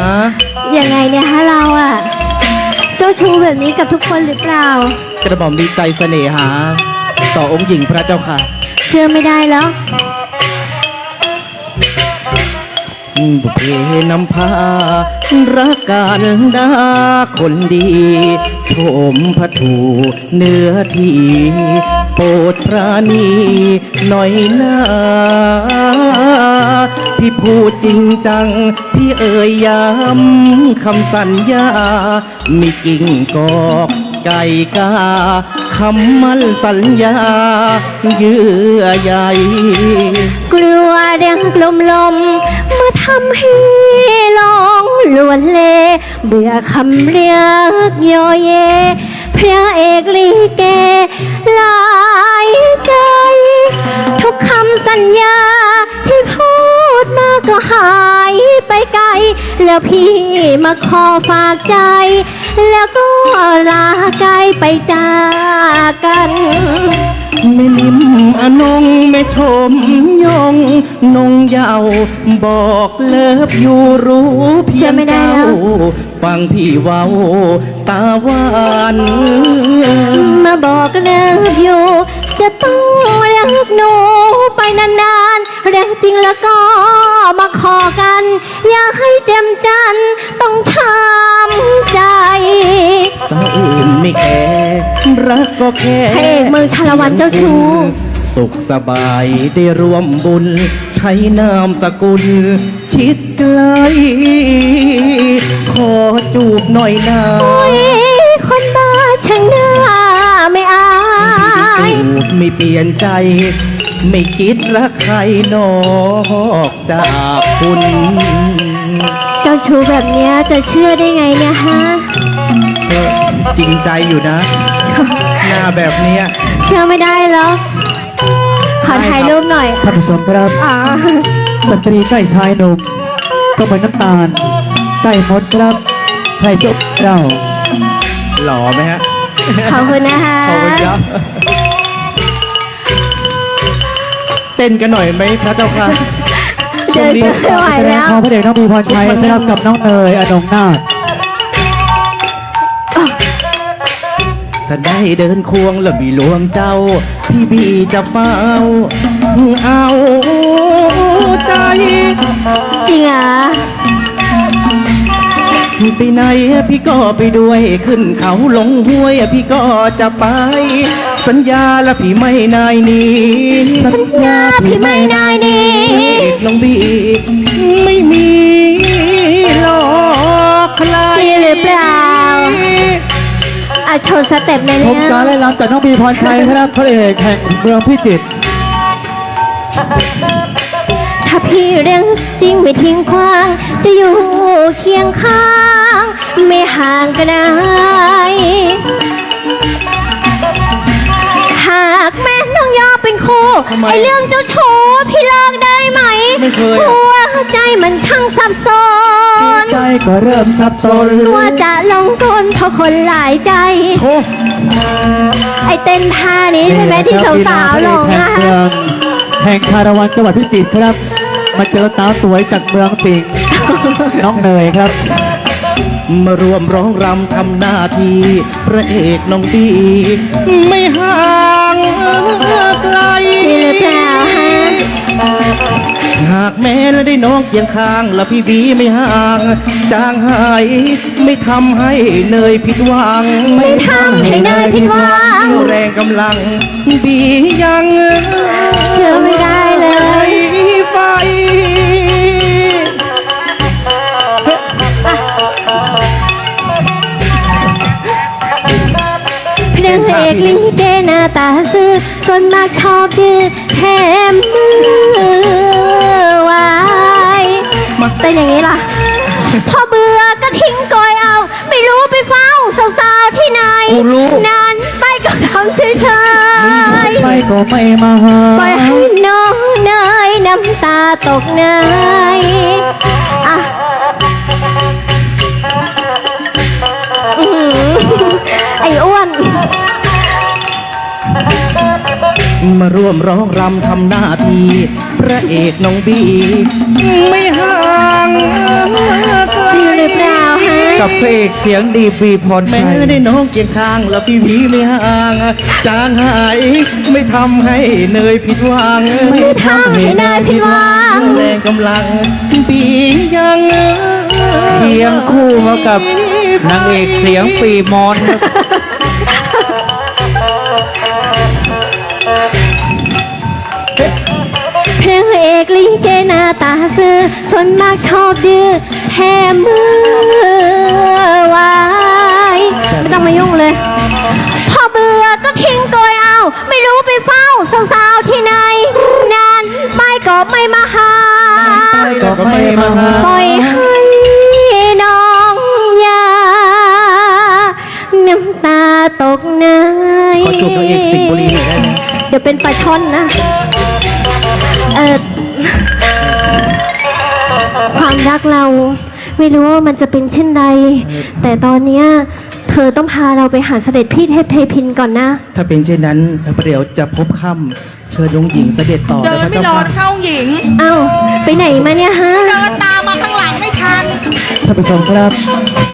ฮะยังไงเนี่ยฮะเราอะเจ้าชู้แบบนี้กับทุกคนหรือเปล่า กระหม่อมมีใจเสน่หา ต่อองค์หญิงพระเจ้าค่ะ เชื่อไม่ได้แล้วบุพเพนำพารักการดาคนดีโฉมพระถูเนื้อที โปรดปราณีหน่อยนาพี่พูดจริงจัง พี่เอ่ยย้ำคำสัญญา มีกิ่งกอกไก่กาคำมั่นสัญญา เยื่อใยกลัวแดงกลมลมเมื่อทำให้ลองลวนเล เบื่อคำเรียกโยเย พระเอกลีเกหลายใจ ทุกคำสัญญาที่พูดมาก็หายไปไกล แล้วพี่มาขอฝากใจ แล้วก็ลาไกลไปจากกัน แม่นิ่มอนงแม่ชมยงนงเยาวบอกเลิฟอยู่รู้เพียงเชื่อไม่ได้เจ้าฟังพี่เว้าตาหวานมาบอกเลิกอยู่ จะต้องรักหนูไปนานๆรักจริงแล้วก็มาขอกัน อย่าให้เจ็มจันต้องช้ำใจ กก็แค่พระเอกเมืองชาละวันเจ้าชู้ สุขสบายได้ร่วมบุญ ใช้นามสกุล ชิดไกล ขอจูบหน่อยนาโอ้ยคนบ้าช่างหน้าไม่อาย จูบไม่เปลี่ยนใจ ไม่คิดรักใครนอกจากคุณ เจ้าชู้แบบเนี้ยจะเชื่อได้ไงเนี่ยฮะ ก็จริงใจอยู่นะ หน้าแบบเนี้ยเชื่อไม่ได้หรอกขอถ่ายรูปหน่อยท่านผู้ชมครับอ่าสตรีใกล้ชายหนุ่มก็เหมือนน้ำตาลใกล้มดครับใช่เจ้าเราหล่อไหมฮะขอบคุณนะคะขอบคุณครับเต้นกันหน่อยไหมพระเจ้าค่ะเดินก็ไม่ไหวแสดงแล้วความพระเดชน้องบีพรชัยนะครับกับน้องเนยอนงนาถ ถ้าได้เดินควงแล้วมีหลวงเจ้า พี่บีจะเฝ้าเอาใจ จริงเหรอไปไหนพี่ก็ไปด้วยขึ้นเขาลงห้วยพี่ก็จะไป สัญญาและพี่ไม่นายหนี้สัญญาพี่ไม่นายดีเอกน้องบีไม่ โชว์สเต็ปเลยชเนี่มการยไล่ลำจากน้องบีพรชัยนะครับพระเอกแห่งเมืองพิจิตรถ้าพี่เรื่องจริงไม่ทิ้งขว้าง จะอยู่เคียงข้าง ไม่ห่างกันไกลหากแม่น้องยอมเป็นคู่ทำไมไอเรื่องเจ้าชู้พี่เลิกได้ ไหมไม่เคยอะหัวใจมันช่างสับสนใจก็เริ่มสับสนว่าจะลงกลเพราะคนหลายใจโชไอเต้นท่านี้ใช่ไหมที่สาวๆลงแห่งอะเมืองแห่งชาละวันจังหวัดพิจิตรครับ มาเจอสาวสวยจากเมืองสิงห์น้องเนยครับ มารวมร้องรำทำหน้าที่พระเอกน้องบีไม่ห่างไกลจริงหรือเปล่าฮะหากแม้และได้น้องเคียงข้างแล้วพี่บีไม่ห่างจางหายไม่ทำให้เนยผิดหวังไม่ทำให้เนยผิดหวังแรงกำลังบียังเชื่อไม่ได้เลยไฟพระเอกลิเกหน้าตาซื่อส่วนมากชอบดื้อแถมมือไว้ เป็นอย่างนี้ล่ะ พอเบื่อก็ทิ้งกอยเอา ไม่รู้ไปเฝ้าสาวๆที่ไหน กูรู้ นานไปก็ทำเฉยไปก็ไม่มาหาๆปล่อยให้น้องเนยน้ำตาตกเนย มาร่วมร้องรำทำหน้าที่ พระเอกน้องบี ไม่ห่างไกลกับพระเอกเสียงดีบีพรแม้ชัยได้น้องเคียงข้างแล้วพี่พีไม่ห่างจางหายไม่ทำให้เนยผิดหวังไม่ทำให้นายผิดหวังแรงกำลังปียังเคียงคู่มากับนางเอกเสียงปีมอนครับ ระเอกลิเกหน้าตาซื่อส่วนมากชอบดื้อแถมมือไว้ไม่ต้องมายุ่งเลย พอเบื่อก็ทิ้งโกยเอา ไม่รู้ไปเฝ้าสาวๆที่ไหน นานไปก็ไม่มาหา ก็ไม่มาหาปล่อยให้น้องยา น้ำตาตกในขอจูบนางเอกสิงห์บุรีหน่อยได้ไหม เดี๋ยวเป็นปลาช่อนนะ เออ ความรักเรา ไม่รู้ว่ามันจะเป็นเช่นใด แต่ตอนเนี้ยเธอต้องพาเราไปหาเสด็จพี่เทพเทพินก่อนนะ ถ้าเป็นเช่นนั้นประเดี๋ยวจะพบค่ำเชิญองค์หญิงเสด็จต่อเดินะนพระไม่เจ้ารอค่ะเข้าหญิง เอ้า ไปไหนมาเนี่ยฮะ เดินตามมาข้างหลังไม่ทัน ท่านผู้ชมครับ